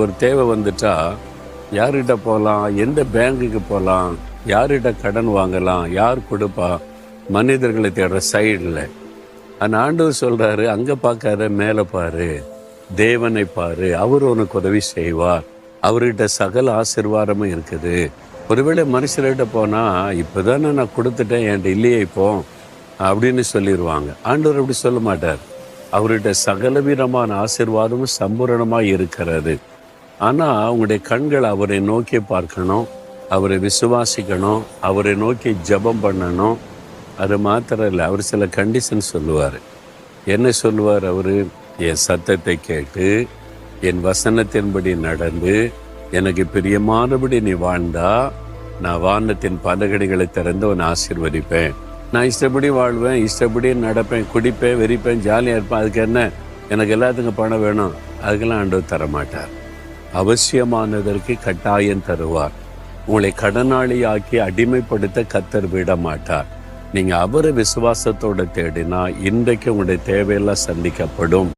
நமக்கு ஒரு தேவை வந்துட்டா யார்கிட்ட போகலாம் எந்த பேங்குக்கு போகலாம் யார்கிட்ட கடன் வாங்கலாம்? யார் கொடுப்பா? மனிதர்களை தேடுற சைடில். அந்த ஆண்டவர் சொல்கிறாரு அங்கே பார்க்காத மேலே பாரு. தேவனை பாரு. அவர் உனக்கு உதவி செய்வார். அவர்கிட்ட சகல ஆசீர்வாதமும் இருக்குது. ஒருவேளை மனுஷர்கிட்ட போனால் இப்போ தானே நான் கொடுத்துட்டேன் என்கிட்ட இல்லையே இப்போ. அப்படின்னு சொல்லிடுவாங்க ஆண்டவர் அப்படி சொல்ல மாட்டார். அவர்கிட்ட சகலவிதமான ஆசிர்வாதமும் சம்பூரணமாக இருக்கிறது. ஆனால் உங்களுடைய கண்கள் அவரை நோக்கி பார்க்கணும் அவரை விசுவாசிக்கணும் அவரை நோக்கி ஜெபம் பண்ணணும். அது மாத்திரம் இல்லை அவர் சில கண்டிஷன் சொல்லுவார். என்ன சொல்லுவார் அவர்? என் சத்தத்தை கேட்டு என் வசனத்தின்படி நடந்து எனக்கு பிரியமானபடி நீ வாழ்ந்தா நான் வானத்தின் பலகடிகளை திறந்து உன்னை ஆசீர்வதிப்பேன். நான் இஷ்டப்படி வாழ்வேன் இஷ்டப்படி நடப்பேன் குடிப்பேன் வெறிப்பேன் ஜாலியாக இருப்பேன். அதுக்கு என்ன? எனக்கு எல்லாத்துக்கும் பணம் வேணும். அதுக்கெல்லாம் ஆண்டவர் தரமாட்டார். அவசியமானதற்கு கட்டாயம் தருவார். உங்களை கடனாளியாக்கி அடிமைப்படுத்த கத்தர் விட மாட்டார் நீங்க அவரை விசுவாசத்தோட தேடினா இன்றைக்கு உங்களுடைய தேவையெல்லாம் சந்திக்கப்படும்.